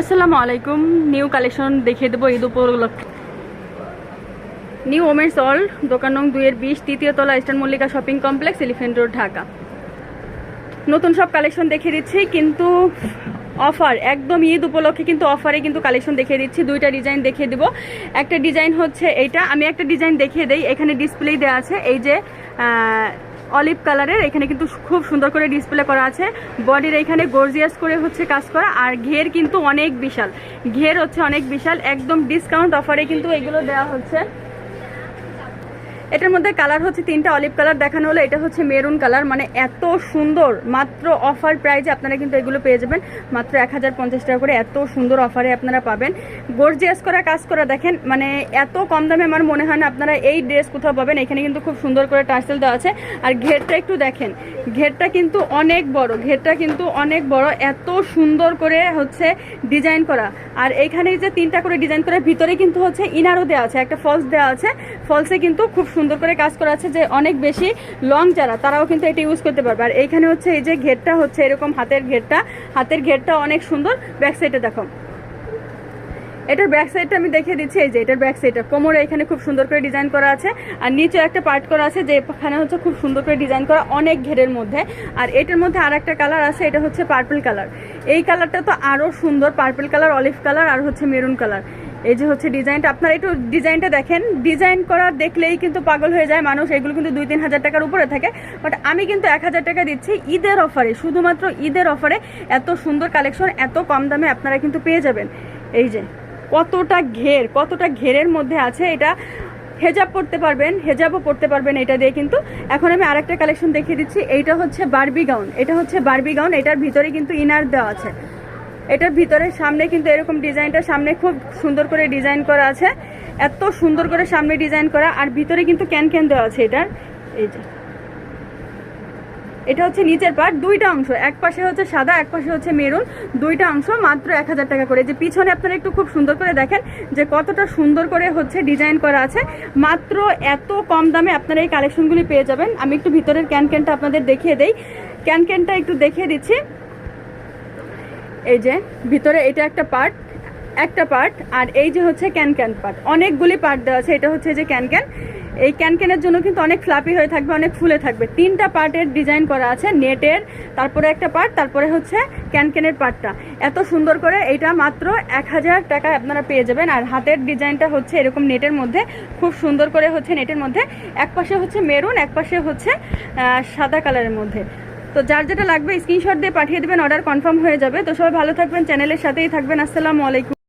আসসালামু আলাইকুম। New collection দেখিয়ে দেবো ঈদ উপলক্ষে। নিউ ওমেন্স অল দোকান নং দুইয়ের বিশ, তৃতীয় তলা eastern Mallika shopping complex elephant road Dhaka. নতুন সব কালেকশন দেখিয়ে দিচ্ছি, কিন্তু অফার একদম ঈদ উপলক্ষে কিন্তু অফারে কিন্তু কালেকশন দেখিয়ে দিচ্ছি। দুইটা ডিজাইন দেখিয়ে দিব। একটা ডিজাইন হচ্ছে এইটা। আমি একটা ডিজাইন দেখিয়ে দেই। এখানে ডিসপ্লে দেওয়া আছে। এই যে অলিভ কালারের। এখানে কিন্তু খুব সুন্দর করে ডিসপ্লে করা আছে। বডির এখানে গর্জিয়াস করে হচ্ছে কাজ করা, আর ঘের কিন্তু অনেক বিশাল। ঘের হচ্ছে অনেক বিশাল। একদম ডিসকাউন্ট অফারে কিন্তু এগুলো দেওয়া হচ্ছে। এটার মধ্যে কালার হচ্ছে তিনটা অলিভ কালার দেখানো হলো। এটা হচ্ছে মেরুন কালার মানে এত সুন্দর, মাত্র অফার প্রাইজে আপনারা কিন্তু এগুলো পেয়ে যাবেন। মাত্র এক হাজার পঞ্চাশ টাকা করে এত সুন্দর অফারে আপনারা পাবেন। গর্জিয়াস করা, কাজ করা দেখেন মানে এত কম দামে আমার মনে হয় না আপনারা এই ড্রেস কোথাও পাবেন। এখানে কিন্তু খুব সুন্দর করে টার্সেল দেওয়া আছে। আর ঘেরটা একটু দেখেন, ঘেরটা কিন্তু অনেক বড়, ঘেরটা কিন্তু অনেক বড়, এত সুন্দর করে হচ্ছে ডিজাইন করা। আর এইখানে যে তিনটা করে ডিজাইন করার ভিতরে কিন্তু হচ্ছে ইনারও দেওয়া আছে, একটা ফলস দেওয়া আছে। ফলসে কিন্তু খুব সুন্দর করে কাজ করা আছে যে অনেক বেশি লং যারা, তারাও কিন্তু এটা ইউজ করতে পারবে। আর এইখানে হচ্ছে এই যে ঘেরটা হচ্ছে, এরকম হাতের ঘেরটা হাতের ঘেরটা অনেক সুন্দর। ব্যাক সাইডে দেখো। এটার ব্যাক সাইডটা আমি দেখিয়ে দিচ্ছি, এই যে এটার ব্যাক সাইডটা কোমরে এখানে খুব সুন্দর করে ডিজাইন করা আছে। আর নিচে একটা পার্ট করা আছে যে এখানে হচ্ছে খুব সুন্দর করে ডিজাইন করা অনেক ঘেরের মধ্যে। আর এটার মধ্যে আর একটা কালার আছে, এটা হচ্ছে পার্পল কালার এই কালারটা তো আরও সুন্দর পার্পল কালার অলিভ কালার আর হচ্ছে মেরুন কালার এই যে হচ্ছে ডিজাইনটা, আপনারা একটু ডিজাইনটা দেখেন। ডিজাইন করা দেখলেই কিন্তু পাগল হয়ে যায় মানুষ, এগুলো কিন্তু দুই, তিন হাজার টাকার উপরে থাকে। বাট আমি কিন্তু এক হাজার টাকা দিচ্ছি ঈদের অফারে, শুধুমাত্র ঈদের অফারে। এত সুন্দর কালেকশন, এত কম দামে আপনারা কিন্তু পেয়ে যাবেন। এই যে, কতটা ঘের, কতটা ঘেরের মধ্যে আছে এটা। হেজাব পড়তে পারবেন, হেজাবও পড়তে পারবেন এটা দিয়ে কিন্তু। এখন আমি আরেকটা কালেকশন দেখিয়ে দিচ্ছি, এইটা হচ্ছে বার্বি গাউন এটা হচ্ছে বার্বি গাউন এটার ভিতরে কিন্তু ইনার দেওয়া আছে। এটার ভিতরে সামনে কিন্তু এরকম ডিজাইনটা সামনে খুব সুন্দর করে ডিজাইন করা আছে। এত সুন্দর করে সামনে ডিজাইন করা, আর ভিতরে কিন্তু ক্যান ক্যান দেওয়া আছে এটার। এই যে। এটা হচ্ছে নিচের পার্ট দুইটা অংশ। এক পাশে হচ্ছে সাদা, এক পাশে হচ্ছে মেরুন। দুইটা অংশ মাত্র এক হাজার টাকা করে। যে পিছনে আপনারা একটু খুব সুন্দর করে দেখেন যে কতটা সুন্দর করে হচ্ছে ডিজাইন করা আছে। মাত্র এত কম দামে আপনারা এই কালেকশনগুলি পেয়ে যাবেন। আমি একটু ভিতরের ক্যান ক্যানটা আপনাদের দেখিয়ে দেই। ক্যান ক্যানটা একটু দেখিয়ে দিচ্ছি। এই যে, ভিতরে এটা একটা পার্ট একটা পার্ট আর এই যে হচ্ছে ক্যান ক্যান পার্ট অনেকগুলি পার্ট দেওয়া আছে, এটা হচ্ছে যে ক্যান ক্যান এই ক্যানক্যানের জন্য কিন্তু অনেক ফ্লাপি হয়ে থাকবে, অনেক ফুলে থাকবে। তিনটা পার্টের ডিজাইন করা আছে নেটের তারপরে একটা পার্ট তারপরে হচ্ছে ক্যানক্যানের পার্টটা এত সুন্দর করে এটা মাত্র এক হাজার টাকায় আপনারা পেয়ে যাবেন, আর হাতের ডিজাইনটা হচ্ছে এরকম নেটের মধ্যে, খুব সুন্দর করে হচ্ছে নেটের মধ্যে। এক পাশে হচ্ছে মেরুন এক পাশে হচ্ছে সাদা কালারের মধ্যে। তো যার যেটা লাগবে স্ক্রিনশট দিয়ে পাঠিয়ে দেবেন অর্ডার কনফার্ম হয়ে যাবে। তো সবাই ভালো থাকবেন চ্যানেলের সাথেই থাকবেন। আসসালামু আলাইকুম।